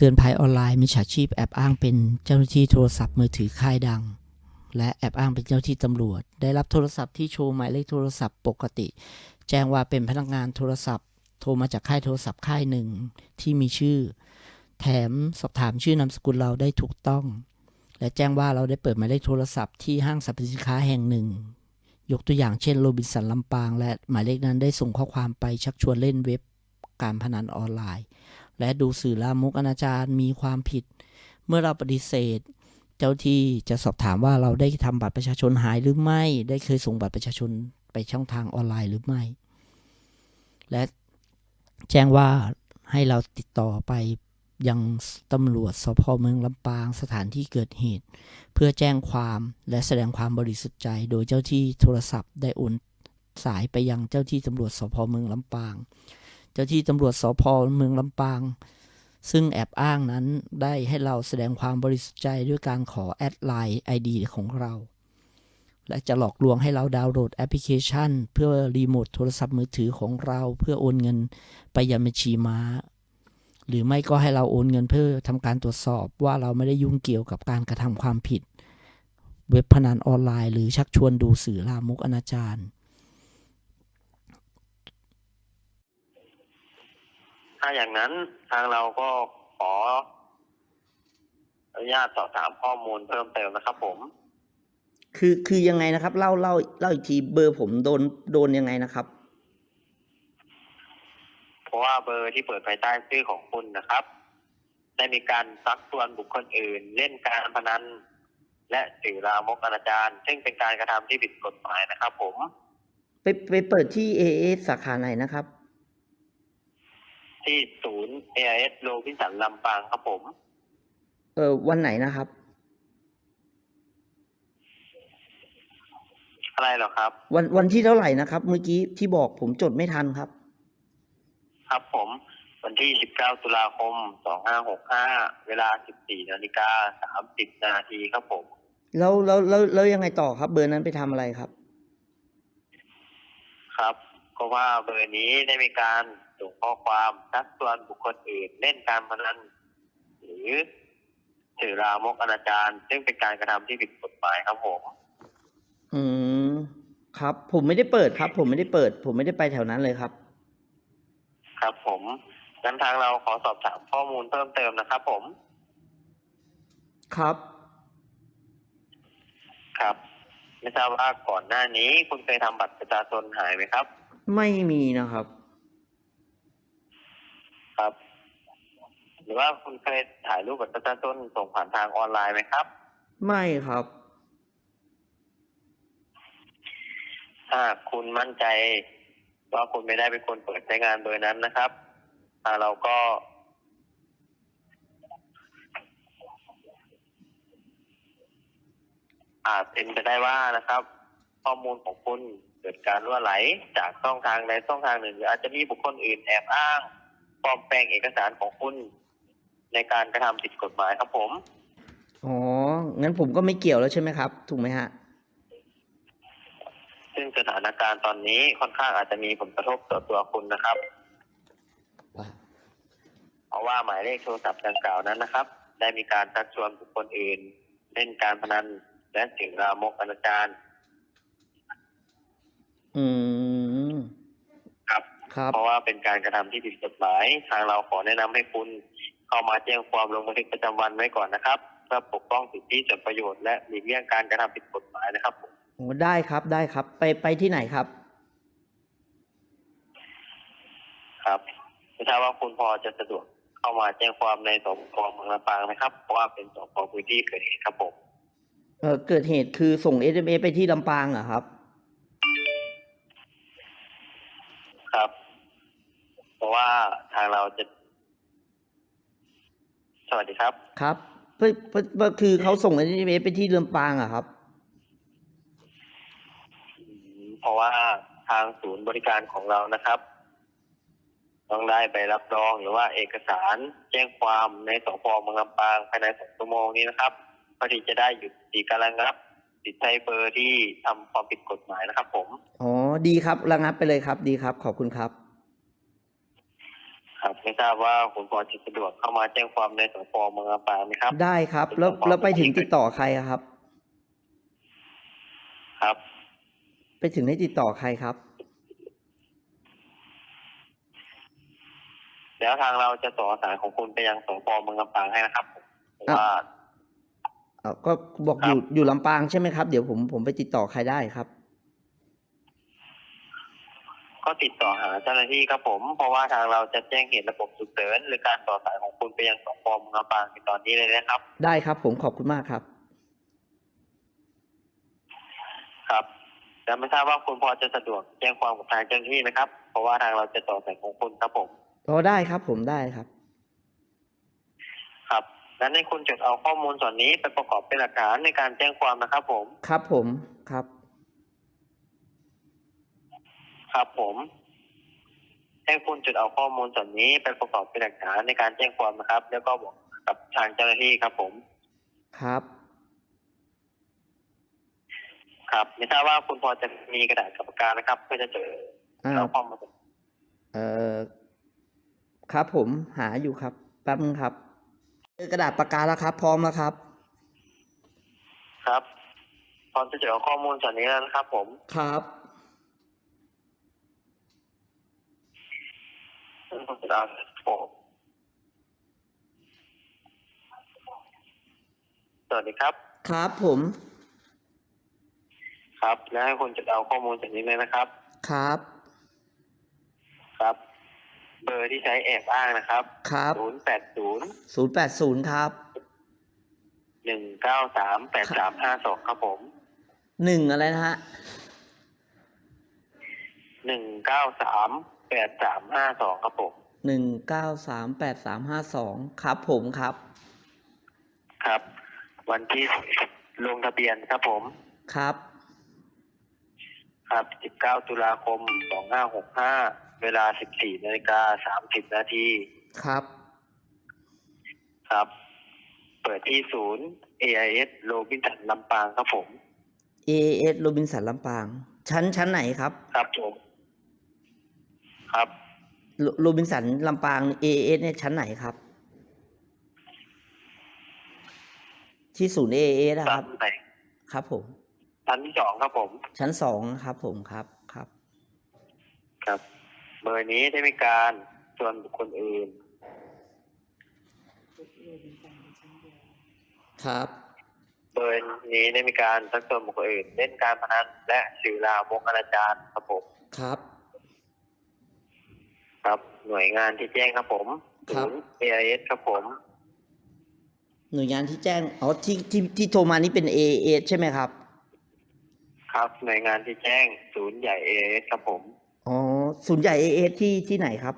เตือนภัยออนไลน์มิจฉาชีพแอบอ้างเป็นเจ้าหน้าที่โทรศัพท์มือถือค่ายดัง และแอบอ้างเป็นเจ้าหน้าที่ตำรวจ ได้รับโทรศัพท์ที่โชว์หมายเลขโทรศัพท์ปกติ แจ้งว่าเป็นพนักงานโทรศัพท์ โทรมาจากค่ายโทรศัพท์ค่ายหนึ่งที่มีชื่อ แถมสอบถามชื่อนามสกุลเราได้ถูกต้อง และแจ้งว่าเราได้เปิดหมายเลขโทรศัพท์ที่ห้างสรรพสินค้าแห่งหนึ่ง ยกตัวอย่างเช่นโรบินสันลำปาง และหมายเลขนั้นได้ส่งข้อความไปชักชวนเล่นเว็บการพนันออนไลน์ และดูสื่อลามกอนาจารมีความผิด เมื่อเราปฏิเสธ เจ้าที่จะสอบถามว่าเราได้ทำบัตรประชาชนหายหรือไม่ ได้เคยส่งบัตรประชาชนไปช่องทางออนไลน์หรือไม่ และแจ้งว่าให้เราติดต่อไปยังตำรวจสพเมืองลำปางสถานที่เกิดเหตุ เพื่อแจ้งความและแสดงความบริสุทธิ์ใจ โดยเจ้าที่โทรศัพท์ได้โอนสายไปยังเจ้าที่ตำรวจสพเมืองลำปาง จ้าที่ตำรวจสพเมืองลำปาง ซึ่งแอบอ้างนั้นได้ให้เราแสดงความบริสุทธิ์ใจด้วยการขอแอดไลน์ ID ของเรา และจะหลอกลวงให้เราดาวน์โหลดแอปพลิเคชัน เพื่อรีโมทโทรศัพท์มือถือของเรา เพื่อโอนเงินไปยังบัญชีม้า หรือไม่ก็ให้เราโอนเงินเพื่อทำการตรวจสอบว่าเราไม่ได้ยุ่งเกี่ยวกับการกระทำความผิด เว็บพนันออนไลน์ หรือชักชวนดูสื่อลามกอนาจาร ถ้าอย่างนั้นทางเราก็ขออนุญาตสอบถามข้อมูลเพิ่มเติมนะครับ ผม คือคือยังไงนะครับ เล่าเล่าเล่าอีกทีเบอร์ผมโดนโดนยังไงนะครับ เพราะว่าเบอร์ที่เปิดภายใต้ชื่อของคุณนะครับ ได้มีการซักชวนบุคคลอื่น เล่นการพนันและสื่อลามกอนาจารซึ่งเป็นการกระทำที่ผิดกฎหมายนะครับ ผม ไปไปเปิดที่ AS สาขาไหนนะครับ ที่ศูนย์ AIS โลพิสันลำปางครับผม เออวันไหนนะครับ อะไรเหรอครับ วันวันที่เท่าไหร่นะครับ เมื่อกี้ที่บอกผมจดไม่ทันครับ ครับผม วันที่ 19 ตุลาคม 2565 เวลา 14นาฬิกา30นาทีครับผม แล้วแล้วแล้วแล้วยังไงต่อครับ เบอร์นั้นไปทำอะไรครับ ครับ ก็ว่าเบอร์นี้ได้มีการ ส่งข้อความชักชวนบุคคลอื่นเล่นการพนันหรือสื่อลามกอนาจารซึ่งเป็นการกระทำที่ผิดกฎหมายครับผมอืมครับ ผมไม่ได้เปิดครับ ผมไม่ได้เปิด ผมไม่ได้ไปแถวนั้นเลยครับ ครับผมงั้นทางเราขอสอบถามข้อมูลเพิ่มเติมนะครับ ผม ครับ ครับไม่ทราบว่าก่อนหน้านี้คุณเคยทำบัตรประชาชนหายไหมครับ ไม่มีนะครับ ครับ หรือว่าคุณเคยถ่ายรูปบัตรประชาชนส่งผ่านทางออนไลน์ไหมครับ ไม่ครับ ถ้าคุณมั่นใจ ว่าคุณไม่ได้เป็นคนเปิดใช้งานเบอร์นั้นนะครับทางเราก็ อาจเป็นไปได้ว่านะครับ ข้อมูลของคุณเกิดการรั่วไหลจากช่องทางใดช่องทางหนึ่งหรืออาจจะมีบุคคลอื่นแอบอ้าง ปลอมแปลงเอกสารของคุณ ในการกระทำผิดกฎหมายครับผม อ๋อ งั้นผมก็ไม่เกี่ยวแล้วใช่ไหมครับ ถูกไหมฮะ ซึ่งสถานการณ์ตอนนี้ค่อนข้างอาจจะมีผลกระทบต่อตัวคุณนะครับ เพราะว่าหมายเลขโทรศัพท์ดังกล่าวนั้นนะครับ ได้มีการชักชวนบุคคลอื่น เล่นการพนันและสิ่งลามกอนาจาร อืม ครับครับ เพราะว่าเป็นการกระทำที่ผิดกฎหมาย ทางเราขอแนะนำให้คุณเข้ามาแจ้งความลงบันทึกประจำวันไว้ก่อนนะครับเพื่อปกป้องสิทธิส่วนประโยชน์และหลีกเลี่ยงการกระทำผิดกฎหมายนะครับผมโอ้ได้ครับได้ครับ ไปไปที่ไหนครับ ครับไม่ทราบว่าคุณพอจะสะดวกเข้ามาแจ้งความในสพเมืองลำปางไหมครับ เพราะว่าเป็นสพพื้นที่เกิดเหตุครับผมเออเกิดเหตุคือส่ง SMS ไปที่ลำปางเหรอครับ ครับ เพราะว่าทางเราจะ สวัสดีครับ ครับเพื่อเพื่อเพื่อคือเขาส่ง SMS ไปที่ลำปางเหรอะครับ เพราะว่าทางศูนย์บริการของเรานะครับ ต้องได้ใบรับรองหรือว่าเอกสารแจ้งความในสพเมืองลำปางภายในสองชั่วโมงนี้นะครับเพื่อที่จะได้หยุดดีการระงับติดใช้เบอร์ที่ทำความผิดกฎหมายนะครับ ผม อ๋อ ดีครับระงับไปเลยครับ ดีครับ ขอบคุณครับ ครับไม่ทราบว่าคุณพอจะสะดวกเข้ามาแจ้งความในสพเมืองลำปางไหมครับ ได้ครับ แล้วแล้วไปถึงติดต่อใครอะครับ ครับ ไปถึงให้ติดต่อใครครับ แล้วทางเราจะต่อสายของคุณไปยังสพเมืองลำปางให้นะครับผมอะว่า เอ่อก็บอกคอรับยู่อยู่ลำปางใช่ไหมครับ เดี๋ยวผมผมไปติดต่อใครได้ครับ ก็ติดต่อหาเจ้าหน้าที่ครับผม เพราะว่าทางเราจะแจ้งเหตุระบบฉุกเฉินหรือการต่อสายของคุณไปยังสพเมืองลำปางในตอนนี้เลยนะครับ ได้ครับ ผมขอบคุณมากครับ ครับแล้วไม่ทราบว่าคุณพอจะสะดวกแจ้งความกับทางเจ้าหน้าที่ไหมครับ เพราะว่าทางเราจะต่อสายของคุณครับผมอ๋อได้ครับ ผมได้ครับ ครับและให้คุณจดเอาข้อมูลส่วนนี้ไปประกอบเป็นหลักฐานในการแจ้งความนะครับ ผม ครับผมครับ ครับผมให้คุณจดเอาข้อมูลส่วนนี้ไปประกอบเป็นหลักฐานในการแจ้งความนะครับ แล้วก็บอกกับทางเจ้าหน้าที่ครับผม ครับ ครับไม่ทราบว่าคุณพอจะมีกระดาษกับปากกานะครับ เพื่อจะจดอ่าเอาข้อมูลเอ่อครับผมหาอยู่ครับ แป๊บนึงครับเจอกระดาษปากกาแล้วครับ พร้อมแล้วครับ ครับพร้อมจะจดเอาข้อมูลส่วนนี้แล้วนะครับ ผม ครับ คุณจดเอาผมสวัสดีครับ ครับผม ครับ แล้วให้คุณจดเอาข้อมูลส่วนนี้เลยนะครับ ครับ ครับ เบอร์ที่ใช้แอบอ้างนะครับครับศูนย์แปดศูนย์ศูนย์แปดศูนย์ครับหนึ่งเก้าสามแปดสามห้าสองครับผมหนึ่งอะไรนะฮะหนึ่งเก้าสาม แปดสามห้าสองครับผมหนึ่งเก้าสามแปดสามห้าสองครับผมครับ ครับ วันที่ลงทะเบียนครับผม ครับ ครับสิบเก้าตุลาคมสองห้าหกห้าเวลาสิบสี่นาฬิกาสามสิบนาทีครับ ครับ เปิดที่ศูนย์ AIS โรบินสันลำปางครับผม AAS โรบินสันลำปาง ชั้นชั้นไหนครับ ครับผม ครับโรบินสันลำปาง AAS เนี่ยชั้นไหนครับ ที่ศูนย์ AAS นะคชั้รับนไหนครับผม ชั้นที่สองครับผม ชั้นสองครับผมครับครับ ครับเบอร์นี้ได้มีการชวนบุคคลอื่น ครับ เบอร์นี้ได้มีการชักชวนบุคคลอื่น เล่นการพนันและสื่อลามกอนาจารครับผม ครับ ครับ หน่วยงานที่แจ้งครับผมครับศูนย์ AIS ครับผม หน่วยงานที่แจ้งอ๋อที่ที่ที่โทรมานี่เป็น AAS ใช่ไหมครับครับ หน่วยงานที่แจ้งศูนย์ใหญ่ AIS ครับผม อ๋อศูนย์ใหญ่ AAS ที่ที่ไหนครับ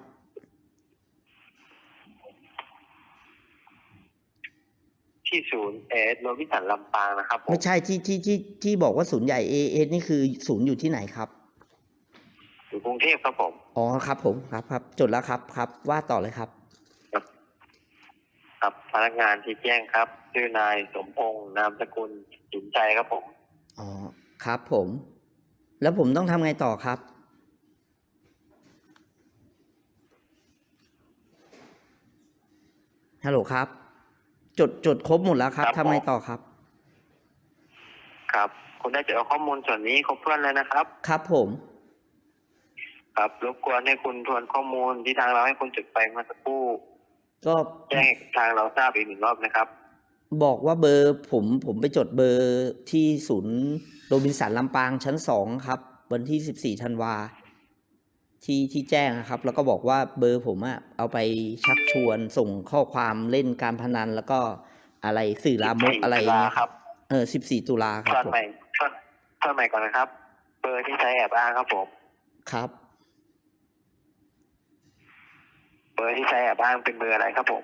ที่ศูนย์ AIS โรบินสันลำปางนะครับผมไม่ใช่ที่ที่ที่ที่บอกว่าศูนย์ใหญ่ AAS นี่คือศูนย์อยู่ที่ไหนครับ อยู่กรุงเทพครับผม อ๋อครับผมครับครับจดแล้วครับครับ ว่าต่อเลยครับ ครับพนักงานที่แจ้งครับชื่อนายสมพงษ์นามสกุลสินใจครับผม อ๋อครับผม แล้วผมต้องทำไงต่อครับ ฮัลโหลครับ จดจดครบหมดแล้วครับครับทำไงผมต่อครับ ครับ คุณได้จดเอาข้อมูลส่วนนี้ครบถ้วนแล้วนะครับ ครับผม ครับรบกวนให้คุณทวนข้อมูลที่ทางเราให้คุณจดไปเมื่อสักครู่ก็แจ้งทางเราทราบอีกหนึ่งรอบนะครับ บอกว่าเบอร์ผมผมไปจดเบอร์ที่ศูนย์โรบินสันลำปางชั้นสองครับ วันที่สิบสี่ธันวาที่ที่แจ้งนะครับ แล้วก็บอกว่าเบอร์ผมอะเอาไปชักชวนส่งข้อความเล่นการพนัน แล้วก็อะไรสื่อลามกอะไร14ตุเงี้ลายครับ เออสิบสี่ตุลาคทรับวนผมใหม่ทวนทวนใหม่ก่อนนะครับ เบอร์ที่ใช้แอบอ้างครับผมครับ เบอร์ที่ใช้แอบอ้างเป็นเบอร์อะไรครับผม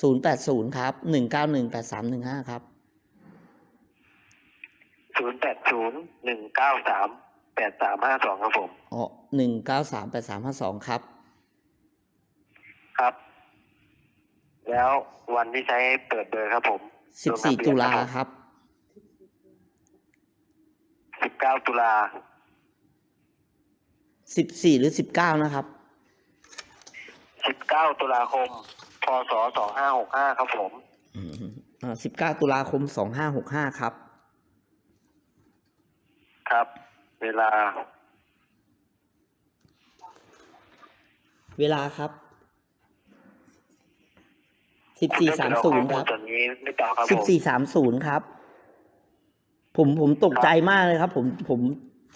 ศูนย์แปดศูนย์ครับหนึ่งเก้าหนึ่งแปดสามหนึ่งห้าครับ ศูนย์แปดศูนย์หนึ่งเก้าสามแปดสามห้าสองครับผม อ๋อหนึ่งเก้าสามแปดสามห้าสองครับ ครับ แล้ววันที่ใช้เปิดเบอร์ครับผมสิบสี่ตุลาครับ สิบเก้าตุลาสิบสี่หรือสิบเก้านะครับ สิบเก้าตุลาคม พศสองห้าหกห้าครับผม สิบเก้าตุลาคมสองห้าหกห้าครับ ครับ เวลา เวลาครับสิบสี่สามศูนย์ครับส่วนนี้ไม่ต่อครับสิผบมสี่สามศูนย์ครับ ผมผมตกใจมากเลยครับ ผมผม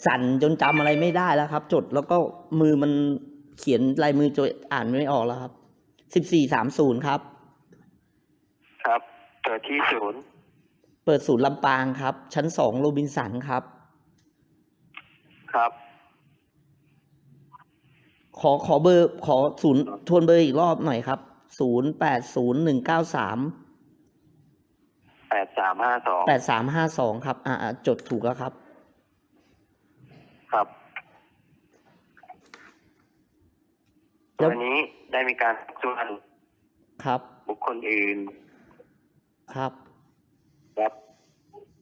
สั่นจนจำอะไรไม่ได้แล้วครับ จดแล้วก็มือมัน เขียนลายมือจดอ่านไม่ออกแล้วครับสิบสี่สามศูนย์ครับ ครับเปิดที่ศูนย์เปิดศูนย์ลำปางครับ ชั้นสองโรบินสันครับ ครับ ขอขอเบอร์ขอศูนย์ทวนเบอร์อีกรอบหน่อยครับศูนย์แปดศูนย์หนึ่งเก้าสามแปดสามห้าสองแปดสามห้าสองครับ อ่าอ่าจดถูกแล้วครับครับ แล้ววันนี้ได้มีการชวนครับ บุคคลอื่น ครับ ครับ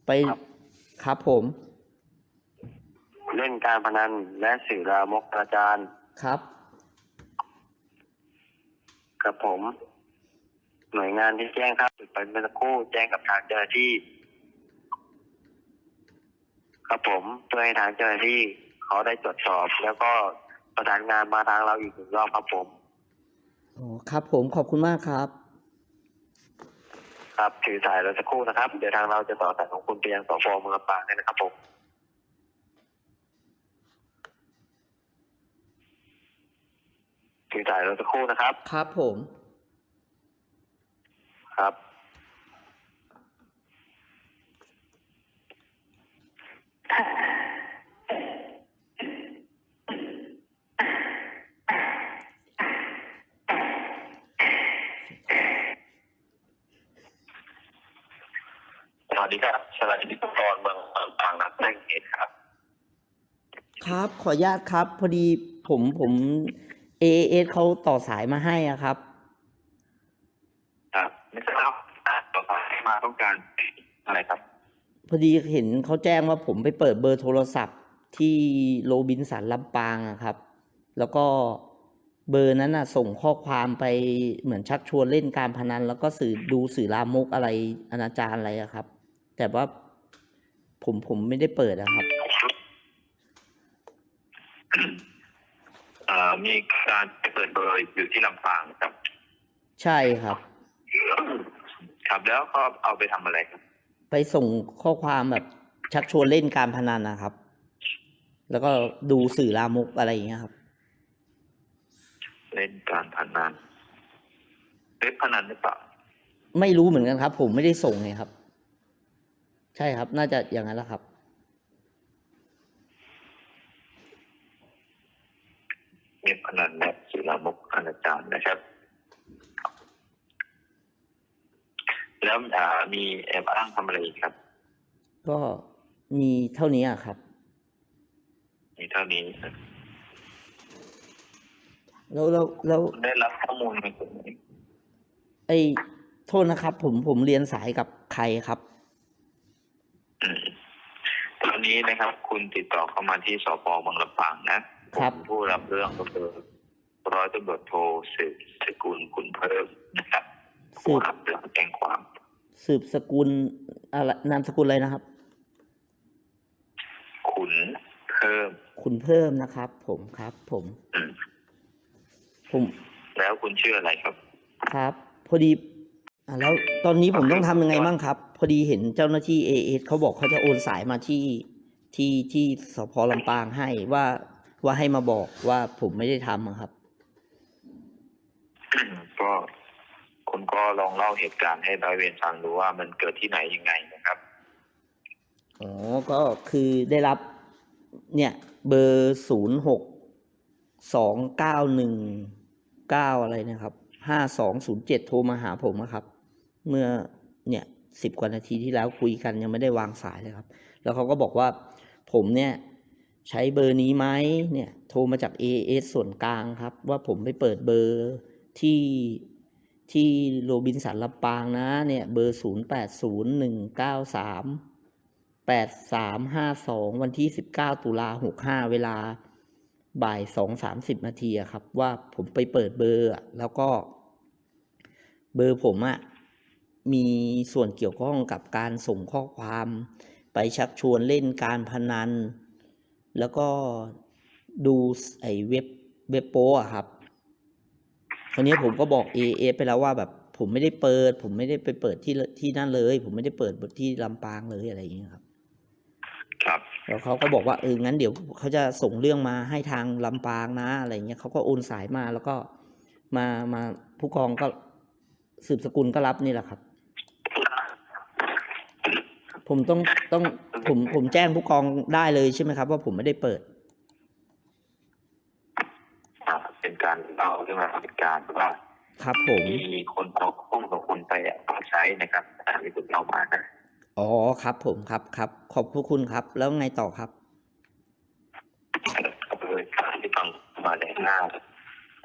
ไปครับครับผม เล่นการพนันและสื่อลามกอนาจารย์ครับ กับผม หน่วยงานที่แจ้งครับไปเมื่อสักครู่แจ้งกับทางเจ้าหน้าที่ ครับผมเพื่อให้ทางเจ้าหน้าที่เขาได้ตรวจสอบแล้วก็ ประสานงานมาทางเราอีกหนึ่งรอบครับผมอ๋อครับผมขอบคุณมากครับ ครับถือสายเราสักครู่นะครับ เดี๋ยวทางเราจะต่อสายของคุณไปยังสพเมืองลำปางให้นะครับผมถือสายเราสักครู่นะครับ ครับผม ครับส วัสดีครับสวัสดีทุกคนเมืองลำปางนักแจ้งเหตุครับ ครับขออนุญาตครับ พอดีผมผมเอเอสเขาต่อสายมาให้อะครับ ครับไม่ทราบอ่าต่อสายมาต้องการอะไรครับ พอดีเห็นเขาแจ้งว่าผมไปเปิดเบอร์โทรศัพท์ที่โรบินสันลำปางอะครับ แล้วก็เบอร์นั้นน่ะ ส่งข้อความไปเหมือนชักชวนเล่นการพนัน แล้วก็สื่อดูสื่อลามกอะไรอนาจารอะไรอะครับ แต่ว่าผมผมไม่ได้เปิดอะครับเอ่อมีการไปเปิดเบอร์อยู่ที่ลำปางครับ ใช่ครับ ครับแล้วก็เอาไปทำอะไรครับ ไปส่งข้อความแบบชักชวนเล่นการพนันนะครับ แล้วก็ดูสื่อลามกอะไรอย่างเงี้ยครับ เล่นการพนันเล่นพนันหรือเปล่าไม่รู้เหมือนกันครับ ผมไม่ได้ส่งไงครับ ใช่ครับ น่าจะอย่างนั้นแหละครับเล่นพนันและสื่อลามกอนาจารนะครับ แล้วอ่ามีแอบอ้างทำอะไรอีกครับ ก็มีเท่านี้อะครับ มีเท่านี้ครับแล้วแล้วแล้วคุณได้รับข้อมูลมาจากไหน ไอ้โทษนะครับ ผมผมเรียนสายกับใครครับอืมตอ นนี้นะครับ คุณติดต่อเข้ามาที่สพเมืองลำปางนะครับ ผมผู้รับเรื่องก็คือร้อยตำรวจโทสืบสกุลคุณเพิ่มนะครับสืผู้บรับเรื่องแจ้งความสืบสกุลอะไรนามสกุลอะไรนะครับขุนเพิ่มคุณเพิ่มนะครับ ผมครับ ผม อืมผมแล้วคุณชื่ออะไรครับ ครับ พอดีอะแล้วตอนนี้ผมต้องทำยังไงบ้างครับ พอดีเห็นเจ้าหน้าที่เอเอเขาบอกเขาจะโอนสายมาที่ ที่ที่สพลำปางให้ว่าว่าให้มาบอกว่าผมไม่ได้ทำอะครับ ก็คุณก็ลองเล่าเหตุการณ์ให้ร้อยเวรฟังดูว่ามันเกิดที่ไหนยังไงนะครับอ๋อก็คือได้รับเนี่ย เบอร์ศูนย์หกสองเก้าหนึ่งเก้าอะไรนะครับห้าสองศูนย์เจ็ดโทรมาหาผมอะครับ เมื่อเนี่ยสิบกว่านาทีที่แล้วคุยกันยังไม่ได้วางสายเลยครับ แล้วเขาก็บอกว่า ผมเนี่ยใช้เบอร์นี้ไหมเนี่ยโทรมาจาก AS ส่วนกลางครับ ว่าผมไปเปิดเบอร์ที่ที่โรบินสันลำปางนะเนี่ยเบอร์ศูนย์แปดศูนย์หนึ่งเก้าสามแปดสามห้าสองวันที่สิบเก้าตุลาหกห้าเวลาบ่ายสองสามสิบนาทีครับ ว่าผมไปเปิดเบอร์ แล้วก็ เบอร์ผมอะมีส่วนเกี่ยวข้องกับการส่งข้อความ ไปชักชวนเล่นการพนัน แล้วก็ดูไอ้เว็บเว็บโป้อะครับคราวนี้ผมก็บอกเอเอไปแล้วว่าแบบผมไม่ได้เปิด ผมไม่ได้ไปเปิดที่ที่นั่นเลย ผมไม่ได้เปิดที่ลำปางเลยอะไรอย่างเงี้ยครับ ครับ แล้วเขาก็บอกว่าเอองั้นเดี๋ยวเขาจะส่งเรื่องมาให้ทางลำปางนะอะไรเงี้ยเขาก็โอนสายมาแล้วก็มามาผู้กองก็สืบสกุลก็รับนี่แหละครับ ผมต้องต้องผมผมแจ้งผู้กองได้เลยใช่ไหมครับ ว่าผมไม่ได้เปิดอ่าเป็นการเล่าเรื่องราวเหตุการณ์ว่าครับผมมีคนเอาข้อมูลของคุณไปเอาใช้นะครับตามที่คุณเล่ามานะอ๋อครับผมครับครับ ขอบพระคุณครับ แล้วไงต่อครับก็เป็นการที่ฟังมาในหน้า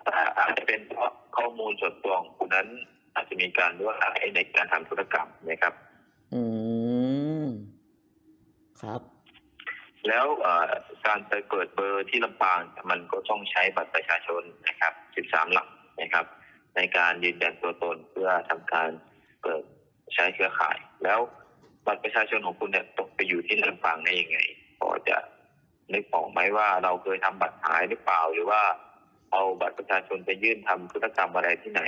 อ่าอาจจะเป็นเพราะข้อมูลส่วนตัวของคุณนั้น อาจจะมีการล่วงละเมิดในการทำธุรกรรมนะครับ อืม ครับ แล้วเอ่อการไปเปิดเบอร์ที่ลำปางมันก็ต้องใช้บัตรประชาชนนะครับ 13 หลักนะครับ ในการยืนยันตัวตนเพื่อทำการเปิดใช้เครือข่าย แล้วบัตรประชาชนของคุณเนี่ยตกไปอยู่ที่ลำปางได้ยังไงพอจะนึกออกไหมว่าเราเคยทำบัตรหายหรือเปล่าหรือว่าเอาบัตรประชาชนไปยื่นทำธุรกรรมอะไรที่ไหน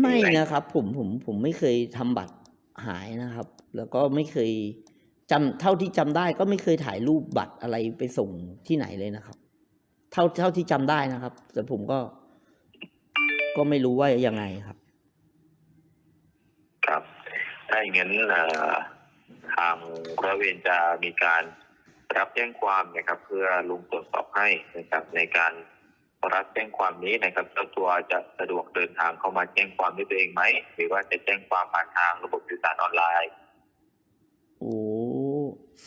ไม่ไม่นะครับ ผมผมผมไม่เคยทำบัตรหายนะครับ แล้วก็ไม่เคย จำเท่าที่จำได้ก็ไม่เคยถ่ายรูปบัตรอะไรไปส่งที่ไหนเลยนะครับ เท่าเท่าที่จำได้นะครับ แต่ผมก็ ก็ไม่รู้ว่ายังไงครับ ครับ ถ้าอย่างนั้นเอ่อทางร้อยเวรจะมีการรับแจ้งความนะครับ เพื่อลงตรวจสอบให้นะครับในการรับแจ้งความนี้นะครับเจ้าตัวจะสะดวกเดินทางเข้ามาแจ้งความด้วยตัวเองไหมหรือว่าจะแจ้งความผ่านทางระบบสื่อสารออนไลน์โอ้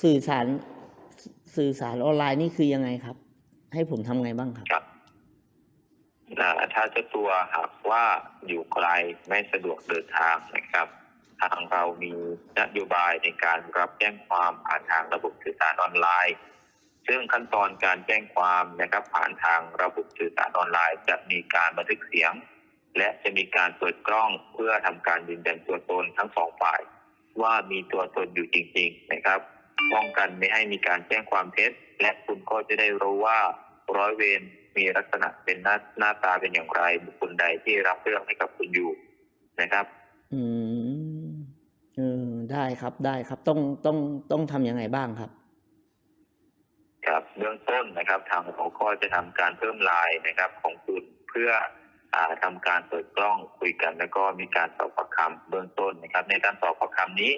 สื่อสารสื่อสารออนไลน์นี่คือยังไงครับ ให้ผมทำไงบ้างครับ ครับอ่าถ้าเจ้าตัวหากว่าอยู่ไกลไม่สะดวกเดินทางนะครับ ทางเรามีนโยบายในการรับแจ้งความผ่านทางระบบสื่อสารออนไลน์ ซึ่งขั้นตอนการแจ้งความนะครับ ผ่านทางระบบสื่อสารออนไลน์ จะมีการบันทึกเสียง และจะมีการเปิดกล้องเพื่อทำการยืนยันตัวตนทั้งสองฝ่าย ว่ามีตัวตนอยู่จริง ๆ นะครับ ป้องกันไม่ให้มีการแจ้งความเท็จ และคุณก็จะได้รู้ว่าร้อยเวรมีลักษณะเป็นหน้าหน้าตาเป็นอย่างไรบุคคลใดที่รับเรื่องให้กับคุณอยู่นะครับ อืมเออได้ครับได้ครับต้องต้องต้องทำยังไงบ้างครับ ครับเบื้องต้นนะครับ ทางเราก็จะทำการเพิ่มไลน์นะครับ ของคุณเพื่ออ่าทำการเปิดกล้องคุยกัน แล้วก็มีการสอบปากคำเบื้องต้นนะครับ ในการสอบปากคำนี้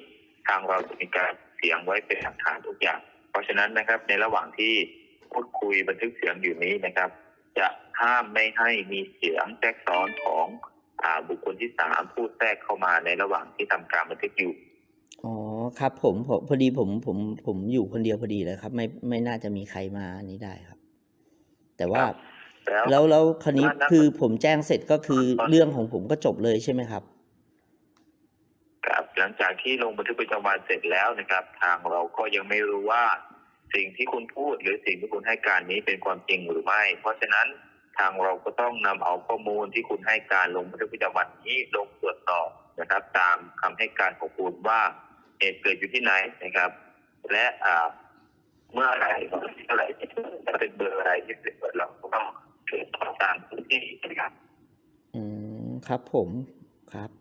ทางเราจะมีการ เสียงไว้เป็นหลักฐานทุกอย่าง เพราะฉะนั้นนะครับในระหว่างที่พูดคุยบันทึกเสียงอยู่นี้นะครับ จะห้ามไม่ให้มีเสียงแทรกซ้อนของอ่าบุคคลที่สามพูดแทรกเข้ามาในระหว่างที่ทำการบันทึกอยู่อ๋อครับ ผมผมพอดีผมผมผมอยู่คนเดียวพอดีเลยครับ ไม่ไม่น่าจะมีใครมาอันนี้ได้ครับ แต่ว่าครับแล้วแล้วแล้วคราวนี้ว่านับคือผมแจ้งเสร็จก็คือตอนเรื่องของผมก็จบเลยใช่ไหมครับครับ หลังจากที่ลงบันทึกประจำวันเสร็จแล้วนะครับ ทางเราก็ยังไม่รู้ว่า สิ่งที่คุณพูดหรือสิ่งที่คุณให้การนี้เป็นความจริงหรือไม่ เพราะฉะนั้นทางเราก็ต้องนำเอาข้อมูลที่คุณให้การลงบันทึกประจำวันนี้ลงตรวจสอบนะครับ ตามคำให้การของคุณว่าเหตุเกิดอยู่ที่ไหนนะครับ และอ่าเมื่อไหรเมื่อไหรที่จะเป็นเบอร์อะไรที่เป็นเบอร์เราก็ต้องตรวจสอบตามที่นะครับอืมครับผมครับ